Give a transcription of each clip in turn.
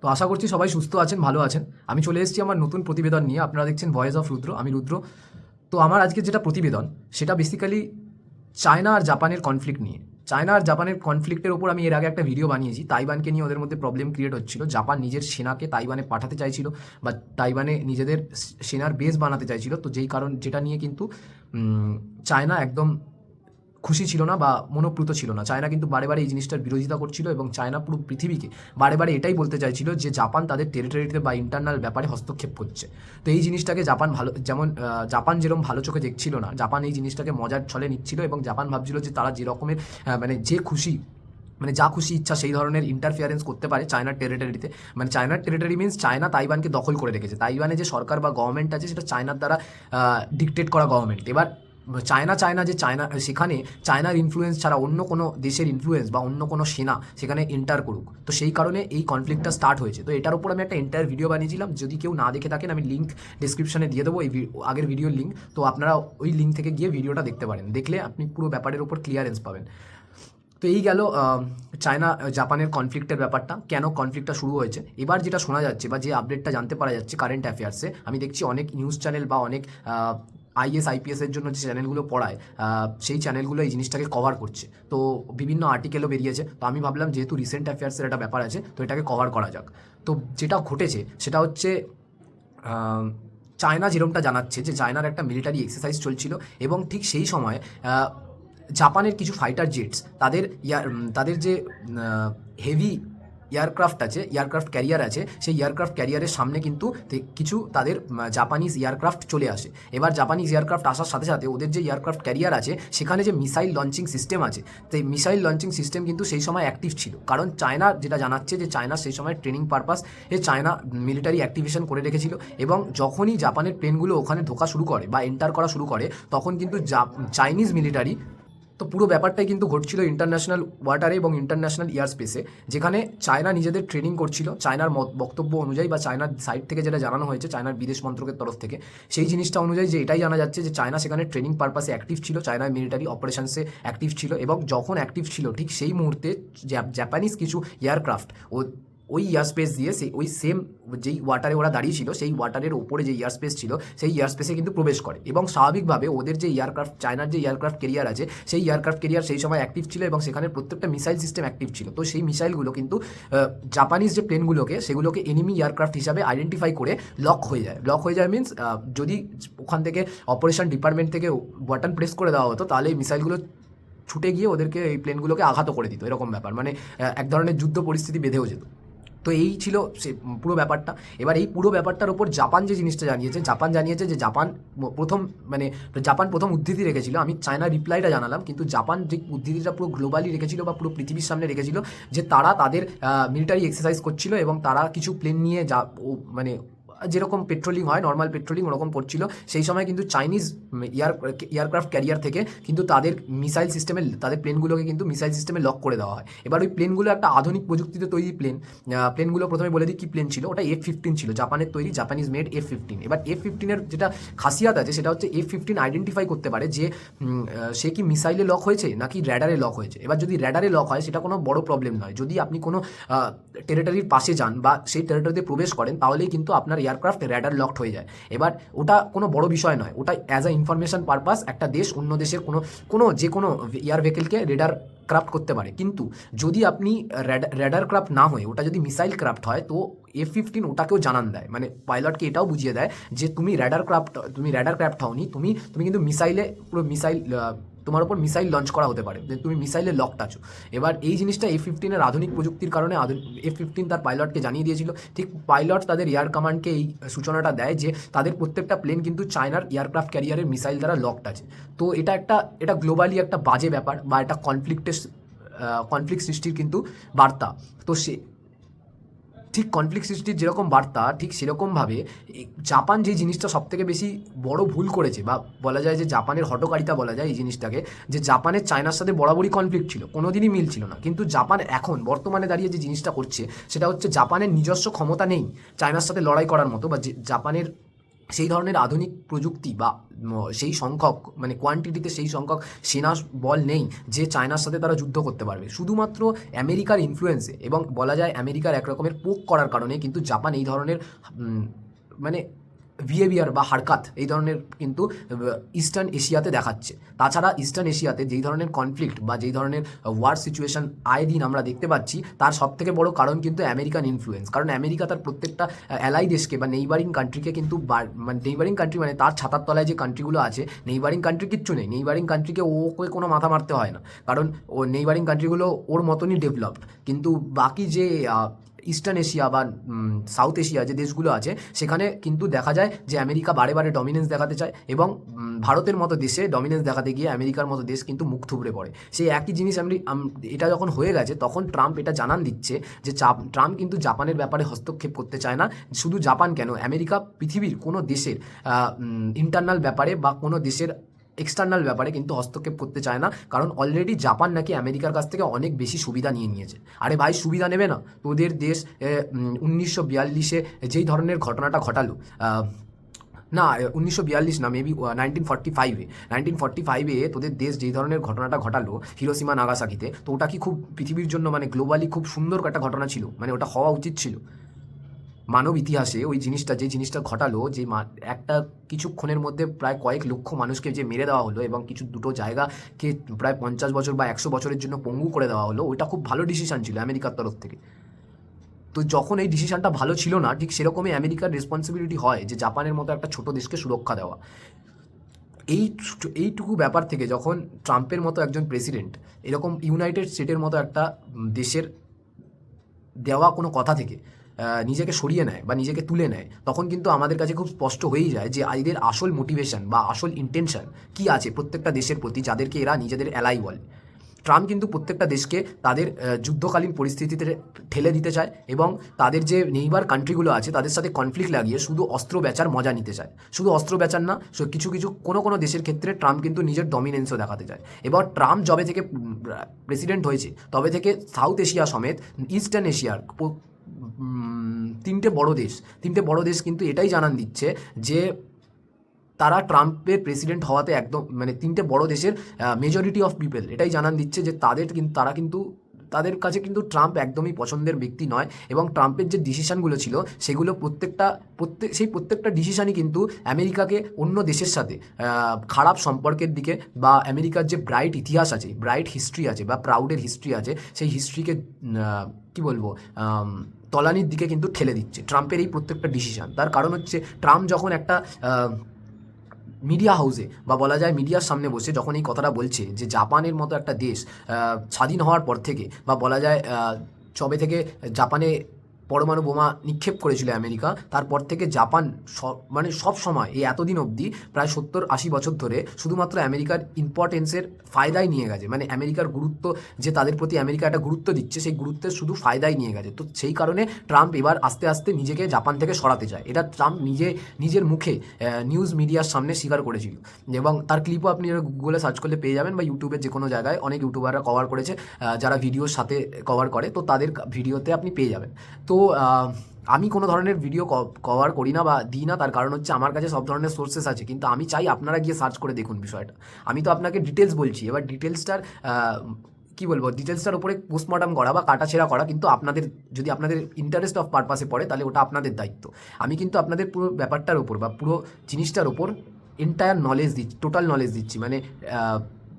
তো আশা করছি সবাই সুস্থ আছেন, ভালো আছেন। আমি চলে এসেছি আমার নতুন প্রতিবেদন নিয়ে। আপনারা দেখছেন ভয়েস অফ রুদ্র, আমি রুদ্র। তো আমার আজকে যেটা প্রতিবেদন, সেটা বেসিক্যালি চায়না আর জাপানের কনফ্লিক্ট নিয়ে। চায়না আর জাপানের কনফ্লিক্টের ওপর আমি এর আগে একটা ভিডিও বানিয়েছি। তাইওয়ানকে নিয়ে ওদের মধ্যে প্রবলেম ক্রিয়েট হচ্ছিল। জাপান নিজের সেনাকে তাইওয়ানে পাঠাতে চাইছিল, বা তাইওয়ানে নিজেদের সেনার বেস বানাতে চাইছিল। তো যেই কারণ, যেটা নিয়ে কিন্তু চায়না একদম খুশি ছিল না বা মনোপ্লুত ছিল না। চায়না কিন্তু বারে বারে এই জিনিসটার বিরোধিতা করছিল এবং চায়না পুরো পৃথিবীকে বারে বারে এটাই বলতে চাইছিল যে জাপান তাদের টেরিটরিতে বা ইন্টারনাল ব্যাপারে হস্তক্ষেপ করছে। তো এই জিনিসটাকে জাপান ভালো যেমন জাপান যেরকম ভালো চোখে দেখছিল না, জাপান এই জিনিসটাকে মজার ছলে নিচ্ছিল এবং জাপান ভাবছিল যে তারা যেরকমের মানে যে খুশি মানে যা খুশি ইচ্ছা সেই ধরনের ইন্টারফিয়ারেন্স করতে পারে চায়নার টেরিটরিতে মানে চায়নার টেরিটরি মিনস চায়না তাইওয়ানকে দখল করে রেখেছে। তাইওয়ানে যে সরকার বা গভর্নমেন্ট আছে সেটা চায়নার দ্বারা ডিকটেট করা গভর্নমেন্ট এবার চায়না চায়না যে চায়না সেখানে চায়নার ইনফ্লুয়েন্স ছাড়া অন্য কোনো দেশের ইনফ্লুয়েন্স বা অন্য কোনো সেনা সেখানে এন্টার করুক। তো সেই কারণে এই কনফ্লিক্টটা স্টার্ট হয়েছে। তো এটার উপর আমি একটা এন্টায়ার ভিডিও বানিয়েছিলাম। যদি কেউ না দেখে থাকেন, আমি লিঙ্ক ডিসক্রিপশনে দিয়ে দেবো, এই আগের ভিডিওর লিঙ্ক তো আপনারা ওই লিঙ্ক থেকে গিয়ে ভিডিওটা দেখতে পারেন। দেখলে আপনি পুরো ব্যাপারের উপর ক্লিয়ারেন্স পাবেন। তো এই গেল চায়না জাপানের কনফ্লিক্টের ব্যাপারটা। কেন কনফ্লিক্টটা শুরু হয়েছে? এবার যেটা শোনা যাচ্ছে বা যে আপডেটটা জানতে পারা যাচ্ছে কারেন্ট অ্যাফেয়ার্সে আমি দেখছি অনেক নিউজ চ্যানেল বা অনেক আইএস আইপিএস এর জন্য যে চ্যানেলগুলো পড়ায় সেই চ্যানেলগুলো এই জিনিসটাকে কভার করছে। তো বিভিন্ন আর্টিকেলও বেরিয়েছে। তো আমি ভাবলাম যেহেতু রিসেন্ট অ্যাফেয়ার্সের একটা ব্যাপার আছে, তো এটাকে কভার করা যাক। তো যেটা ঘটেছে, সেটা হচ্ছে চায়না যেরকমটা জানাচ্ছে যে চায়নার একটা মিলিটারি এক্সারসাইজ চলছিল এবং ঠিক সেই সময় জাপানের কিছু ফাইটার জেটস তাদের তাদের যে হেভি এয়ারক্রাফট আছে এয়ারক্রাফট ক্যারিয়ার আছে, সেই এয়ারক্রাফট ক্যারিয়ারের সামনে কিন্তু কিছু তাদের জাপানিজ এয়ারক্রাফট চলে আসে। এবার জাপানিজ এয়ারক্রাফট আসার সাথে সাথে ওদের যে এয়ারক্রাফট ক্যারিয়ার আছে, সেখানে যে মিসাইল লঞ্চিং সিস্টেম আছে, তো এই মিসাইল লঞ্চিং সিস্টেম কিন্তু সেই সময় অ্যাক্টিভ ছিল। কারণ চায়না যেটা জানাচ্ছে যে চায়না সেই সময় ট্রেনিং পারপাস এ চায়না মিলিটারি অ্যাক্টিভেশন করে রেখেছিল এবং যখনই জাপানের প্লেনগুলো ওখানে ঢোকা শুরু করে বা এন্টার করা শুরু করে, তখন কিন্তু চাইনিজ মিলিটারি তো পুরো ব্যাপারটাই কিন্তু ঘটছিল ইন্টারন্যাশনাল ওয়াটারে এবং ইন্টারন্যাশনাল এয়ার স্পেসে যেখানে চায়না নিজেদের ট্রেনিং করছিল। চায়নার বক্তব্য অনুযায়ী বা চায়নার সাইড থেকে যেটা জানানো হয়েছে চায়নার বিদেশ মন্ত্রকের তরফ থেকে, সেই জিনিসটা অনুযায়ী যে এটাই জানা যাচ্ছে যে চায়না সেখানে ট্রেনিং পারপাসে অ্যাক্টিভ ছিল চায়নার মিলিটারি অপারেশনসে অ্যাক্টিভ ছিল এবং যখন অ্যাক্টিভ ছিল, ঠিক সেই মুহূর্তে জাপানিজ কিছু এয়ারক্রাফট ও ওই এয়ার স্পেস দিয়ে সেই ওই সেম যেই ওয়াটারে ওরা দাঁড়িয়ে ছিল, সেই ওয়াটারের ওপরে যে এয়ার স্পেস ছিল, সেই এয়ার স্পেসে কিন্তু প্রবেশ করে। এবং স্বাভাবিকভাবে ওদের যে এয়ারক্রাফট চায়নার যে এয়ারক্রাফট কেরিয়ার আছে, সেই এয়ারক্রাফট কেরিয়ার সেই সময় অ্যাক্টিভ ছিল এবং সেখানে প্রত্যেকটা মিসাইল সিস্টেম অ্যাক্টিভ ছিল। তো সেই মিসাইলগুলো কিন্তু জাপানিজ যে প্লেনগুলোকে সেগুলোকে এনিমি এয়ারক্রাফট হিসাবে আইডেন্টিফাই করে লক হয়ে যায়। লক হয়ে যায় মিনস যদি ওখান থেকে অপারেশন ডিপার্টমেন্ট থেকে বাটন প্রেস করে দেওয়া হতো, তাহলে এই মিসাইলগুলো ছুটে গিয়ে ওদেরকে এই প্লেনগুলোকে আঘাত করে দিত, এরকম ব্যাপার। মানে এক ধরনের যুদ্ধ পরিস্থিতি বেঁধেও যেত। তো এই ছিল সে পুরো ব্যাপারটা। এবার এই পুরো ব্যাপারটার উপর জাপান যে জিনিসটা জানিয়েছে, জাপান জানিয়েছে যে জাপান প্রথম মানে জাপান প্রথম উদ্ধৃতি রেখেছিল। আমি চায়না রিপ্লাইটা জানালাম, কিন্তু জাপান যে উদ্ধৃতিটা পুরো গ্লোবালি রেখেছিল বা পুরো পৃথিবীর সামনে রেখেছিল, যে তারা তাদের মিলিটারি এক্সারসাইজ করছিল এবং তারা কিছু প্লেন নিয়ে যা মানে যেরকম পেট্রোলিং হয় নর্মাল পেট্রোলিং ওরকম করছিল সেই সময় কিন্তু চাইনিজ এয়ার এয়ারক্রাফট ক্যারিয়ার থেকে কিন্তু তাদের মিসাইল সিস্টেমে তাদের প্লেনগুলোকে কিন্তু মিসাইল সিস্টেমে লক করে দেওয়া হয়। এবার ওই প্লেনগুলো একটা আধুনিক প্রযুক্তিতে তৈরি প্লেন প্লেনগুলো প্রথমে বলে দিই কি প্লেন ছিল? ওটা এফ ফিফটিন ছিল জাপানের তৈরি জাপানিজ মেড এফ ফিফটিন এবার এফ ফিফটিনের যেটা খাসিয়াত আছে, সেটা হচ্ছে এফ ফিফটিন আইডেন্টিফাই করতে পারে যে সে কি মিসাইলে লক হয়েছে নাকি র্যাডারে লক হয়েছে। এবার যদি র্যাডারে লক হয়, সেটা কোনো বড় প্রবলেম নয়। যদি আপনি কোনো টেরিটরির পাশে যান বা সেই টেরিটরিতে প্রবেশ করেন, তাহলেই কিন্তু আপনার এয়ারক্রাফট র্যাডার লকড হয়ে যায়। এবার ওটা কোনো বড় বিষয় নয়, ওটা অ্যাজ আ ইনফরমেশন পারপাস একটা দেশ অন্য দেশের কোনো কোনো যে কোনো এয়ার ভেহিকেলকে রেডার ক্রাফট করতে পারে। কিন্তু যদি আপনি র্যাডার ক্রাফট না হয়ে, ওটা যদি মিসাইল ক্রাফট হয়, তো এফ ফিফটিন ওটাকেও জানান দেয়। মানে পাইলটকে এটাও বুঝিয়ে দেয় যে তুমি র্যাডার ক্রাফট তুমি র্যাডার ক্রাফট হওনি, তুমি তুমি কিন্তু মিসাইলে পুরো মিসাইল তোমার উপর মিসাইল লঞ্চ করা হতে পারে, যে তুমি মিসাইলের লকড আছো। এবার এই জিনিসটা এফ ফিফটিনের আধুনিক প্রযুক্তির কারণে এফ ফিফটিন তার পাইলটকে জানিয়ে দিয়েছিল। ঠিক পাইলট তাদের এয়ার কমান্ডকে এই সূচনাটা দেয় যে, তাদের প্রত্যেকটা প্লেন কিন্তু চায়নার এয়ারক্রাফট ক্যারিয়ারের মিসাইল দ্বারা লকড আছে। তো এটা একটা, এটা গ্লোবালি একটা বাজে ব্যাপার বা এটা কনফ্লিক্টের কনফ্লিক্ট সৃষ্টির কিন্তু বার্তা। তো সে ঠিক কনফ্লিক্ট সৃষ্টির যেরকম বার্তা, ঠিক সেরকমভাবে জাপান যে জিনিসটা সবথেকে বেশি বড় ভুল করেছে বা বলা যায় যে জাপানের হটকারিতা বলা যায় এই জিনিসটাকে, যে জাপানের চায়নার সাথে বরাবরই কনফ্লিক্ট ছিল, কোনোদিনই মিল ছিল না। কিন্তু জাপান এখন বর্তমানে দাঁড়িয়ে যে জিনিসটা করছে, সেটা হচ্ছে জাপানের নিজস্ব ক্ষমতা নেই চায়নার সাথে লড়াই করার মতো বা জাপানের সেই ধরনের আধুনিক প্রযুক্তি বা সেই সংখ্যক মানে কোয়ান্টিটিতে সেই সংখ্যক সেনা বল নেই যে চায়নার সাথে তারা যুদ্ধ করতে পারবে। শুধুমাত্র আমেরিকার ইনফ্লুয়েন্সে এবং বলা যায় আমেরিকার একরকমের পোক করার কারণে কিন্তু জাপান এই ধরনের মানে বিহেভিয়ার বা হারকাত এই ধরনের কিন্তু ইস্টার্ন এশিয়াতে দেখাচ্ছে। তাছাড়া ইস্টার্ন এশিয়াতে যেই ধরনের কনফ্লিক্ট বা যেই ধরনের ওয়ার সিচুয়েশন আয় দিন আমরা দেখতে পাচ্ছি, তার সব থেকে বড় কারণ কিন্তু আমেরিকান ইনফ্লুয়েন্স কারণ আমেরিকা তার প্রত্যেকটা অ্যালাই দেশকে বা নেইবারিং কান্ট্রিকে কিন্তু মানে নেইবারিং কান্ট্রি মানে তার ছাতার তলায় যে কান্ট্রিগুলো আছে নেইবারিং কান্ট্রি কিচ্ছু নেই। নেইবারিং কান্ট্রিকে ওকে কোনো মাথা মারতে হয় না। কারণ ও নেইবারিং কান্ট্রিগুলো ওর মতনই ডেভেলপড কিন্তু বাকি যে ইস্টার্ন এশিয়া বা সাউথ এশিয়া যে দেশগুলো আছে, সেখানে কিন্তু দেখা যায় যে আমেরিকা বারে বারে ডমিনেন্স দেখাতে চায় এবং ভারতের মতো দেশে ডমিনেন্স দেখাতে গিয়ে আমেরিকার মতো দেশ কিন্তু মুখ থুবড়ে পড়ে। সেই একই জিনিস আমি এটা যখন হয়ে গেছে, তখন ট্রাম্প এটা জানান দিচ্ছে যে চাপ- ট্রাম্প কিন্তু জাপানের ব্যাপারে হস্তক্ষেপ করতে চায় না। শুধু জাপান কেন, আমেরিকা পৃথিবীর কোনো দেশের ইন্টারনাল ব্যাপারে বা কোনো দেশের এক্সটার্নাল ব্যাপারে কিন্তু হস্তক্ষেপ করতে চায় না। কারণ অলরেডি জাপান নাকি আমেরিকার কাছ থেকে অনেক বেশি সুবিধা নিয়ে নিয়েছে। আরে ভাই, সুবিধা নেবে না। তোদের দেশ উনিশশো বিয়াল্লিশে যেই ধরনের ঘটনাটা ঘটালো না উনিশশো বিয়াল্লিশ না মেবি নাইনটিন ফর্টি ফাইভে নাইনটিন ফর্টি ফাইভে তোদের দেশ যেই ধরনের ঘটনাটা ঘটালো, হিরোসীমা, নাগাসাকিতে, তো ওটা কি খুব পৃথিবীর জন্য মানে গ্লোবালি খুব সুন্দর একটা ঘটনা ছিল? মানে ওটা হওয়া উচিত ছিল। মানব ইতিহাসে ওই জিনিসটা, যে জিনিসটা ঘটালো, যে একটা কিছুক্ষণের মধ্যে প্রায় কয়েক লক্ষ মানুষকে যে মেরে দেওয়া হলো এবং কিছু দুটো জায়গাকে প্রায় পঞ্চাশ বছর বা একশো বছরের জন্য পঙ্গু করে দেওয়া হলো, ওইটা খুব ভালো ডিসিশন ছিল আমেরিকার তরফ থেকে। তো যখন এই ডিসিশনটা ভালো ছিল না, ঠিক সেরকমই আমেরিকার রেসপন্সিবিলিটি হয় যে জাপানের মতো একটা ছোট দেশকে সুরক্ষা দেওয়া। এই এইটুকু ব্যাপার থেকে যখন ট্রাম্পের মতো একজন প্রেসিডেন্ট এরকম ইউনাইটেড স্টেটের মতো একটা দেশের দেওয়া কোনো কথা থেকে নিজেকে সরিয়ে নেয় বা নিজেকে তুলে নেয়, তখন কিন্তু আমাদের কাছে খুব স্পষ্ট হয়েই যায় যে এদের আসল মোটিভেশন বা আসল ইন্টেনশন কি আছে প্রত্যেকটা দেশের প্রতি যাদেরকে এরা নিজেদের এলাই বলে। ট্রাম্প কিন্তু প্রত্যেকটা দেশকে তাদের যুদ্ধকালীন পরিস্থিতিতে ঠেলে দিতে চায় এবং তাদের যে নেইবার কান্ট্রিগুলো আছে তাদের সাথে কনফ্লিক্ট লাগিয়ে শুধু অস্ত্র বেচার মজা নিতে চায়। শুধু অস্ত্র বেচার না কিছু কিছু, কোনো কোনো দেশের ক্ষেত্রে ট্রাম্প কিন্তু নিজের ডমিনেন্সও দেখাতে চায়। এবার ট্রাম্প যবে থেকে প্রেসিডেন্ট হয়েছে, তবে থেকে সাউথ এশিয়া সমেত, ইস্টার্ন এশিয়ার তিনটে বড় দেশ, তিনটে বড় দেশ কিন্তু এটাই জানান দিচ্ছে যে তারা ট্রাম্পের প্রেসিডেন্ট হওয়াতে একদম মানে তিনটে বড় দেশের মেজরিটি অফ পিপল এটাই জানান দিচ্ছে যে তাদের কিন্তু তারা কিন্তু, তাদের কাছে কিন্তু ট্রাম্প একদমই পছন্দের ব্যক্তি নয় এবং ট্রাম্পের যে ডিসিশানগুলো ছিল সেগুলো প্রত্যেকটা প্রত্যেক সেই প্রত্যেকটা ডিসিশানই কিন্তু আমেরিকাকে অন্য দেশের সাথে খারাপ সম্পর্কের দিকে বা আমেরিকার যে ব্রাইট ইতিহাস আছে, ব্রাইট হিস্ট্রি আছে বা প্রাউডের হিস্ট্রি আছে, সেই হিস্ট্রিকে কি বলব তলানির দিকে কিন্তু ঠেলে দিচ্ছে, ট্রাম্পের এই প্রত্যেকটা ডিসিশন তার কারণ হচ্ছে ট্রাম্প যখন একটা মিডিয়া হাউসে বা বলা যায় মিডিয়ার সামনে বসে যখন এই কথাটা বলছে যে জাপানের মতো একটা দেশ স্বাধীন হওয়ার পর থেকে বা বলা যায় চবে থেকে জাপানে পরমাণু বোমা নিক্ষেপ করেছিল আমেরিকা। তারপর থেকে জাপান সব মানে সব সময় এই এতদিন অবধি প্রায় সত্তর আশি বছর ধরে শুধুমাত্র আমেরিকার ইম্পর্টেন্সের ফায়দাই নিয়ে গেছে। মানে আমেরিকার গুরুত্ব, যে তাদের প্রতি আমেরিকা একটা গুরুত্ব দিচ্ছে, সেই গুরুত্বের শুধু ফায়দাই নিয়ে গেছে। তো সেই কারণে ট্রাম্প এবার আস্তে আস্তে নিজেকে জাপান থেকে সরাতে চায়। এটা ট্রাম্প নিজে, নিজের মুখে নিউজ মিডিয়ার সামনে স্বীকার করেছিল। এবং তার ক্লিপও আপনি গুগলে সার্চ করলে পেয়ে যাবেন বা ইউটিউবের যে কোনো জায়গায় অনেক ইউটিউবাররা কভার করেছে যারা ভিডিওর সাথে কভার করে, তো তাদের ভিডিওতে আপনি পেয়ে যাবেন। তো আমি কোনো ধরনের ভিডিও কভার করি না বা দিই না, তার কারণ হচ্ছে আমার কাছে সব ধরনের সোর্সেস আছে। কিন্তু আমি চাই আপনারা গিয়ে সার্চ করে দেখুন বিষয়টা। আমি তো আপনাকে ডিটেলস বলছি। এবার ডিটেলসটার কি বলব? ডিটেলসটার উপরে পোস্টমর্টম করা বা কাটাছেড়া করা কিন্তু আপনাদের, যদি আপনাদের ইন্টারেস্ট অফ পারপাসে পড়ে, তাহলে ওটা আপনাদের দায়িত্ব। আমি কিন্তু আপনাদের পুরো ব্যাপারটার উপর বা পুরো জিনিসটার উপর এন্টায়ার নলেজ দিচ্ছি টোটাল নলেজ দিচ্ছি। মানে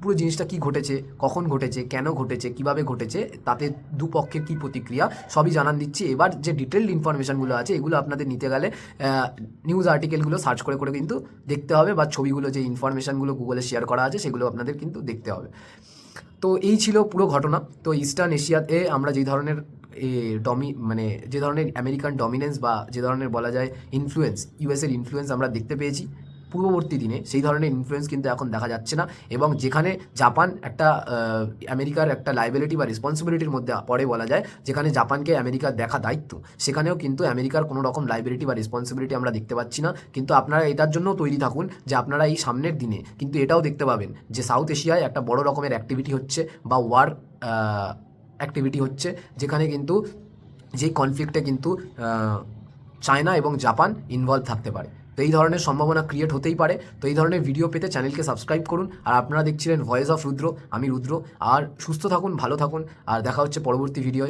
পুরো জিনিসটা কি ঘটেছে কখন ঘটেছে কেন ঘটেছে কীভাবে ঘটেছে তাতে দুপক্ষের কি প্রতিক্রিয়া সবই জানান দিচ্ছি। এবার যে ডিটেলড ইনফরমেশনগুলো আছে এগুলো আপনাদের নিতে গেলে নিউজ আর্টিকেলগুলো সার্চ করে করে কিন্তু দেখতে হবে বা ছবিগুলো যে ইনফরমেশনগুলো গুগলে শেয়ার করা আছে সেগুলো আপনাদের কিন্তু দেখতে হবে। তো এই ছিল পুরো ঘটনা। তো ইস্টার্ন এশিয়াতে আমরা যে ধরনের এ, ডমি মানে যে ধরনের আমেরিকান ডমিনেন্স বা যে ধরনের বলা যায় ইনফ্লুয়েন্স ইউএসের ইনফ্লুয়েন্স আমরা দেখতে পেয়েছি। পূর্ববর্তী দিনে সেই ধরনের ইনফ্লুয়েন্স কিন্তু এখন দেখা যাচ্ছে না এবং যেখানে জাপান একটা আমেরিকার একটা লাইবিলিটি বা রেসপন্সিবিলিটির মধ্যে পড়ে বলা যায়, যেখানে জাপানকে আমেরিকার দেখা দায়িত্ব, সেখানেও কিন্তু আমেরিকার কোনো রকম লাইবিলিটি বা রেসপন্সিবিলিটি আমরা দেখতে পাচ্ছি না। কিন্তু আপনারা এটার জন্য তৈরি থাকুন যে আপনারা এই সামনের দিনে কিন্তু এটাও দেখতে পাবেন যে সাউথ এশিয়ায় একটা বড় রকমের অ্যাক্টিভিটি হচ্ছে বা ওয়ার অ্যাক্টিভিটি হচ্ছে, যেখানে কিন্তু যেই কনফ্লিক্টে কিন্তু চায়না এবং জাপান ইনভলভ থাকতে পারে। তো এই ধরনের সম্ভাবনা ক্রিয়েট হতেই পারে। তো এই ধরনের ভিডিও পেতে চ্যানেলকে সাবস্ক্রাইব করুন। আর আপনারা দেখছিলেন ভয়েস অফ রুদ্র, আমি রুদ্র। আর সুস্থ থাকুন, ভালো থাকুন। আর দেখা হচ্ছে পরবর্তী ভিডিওয়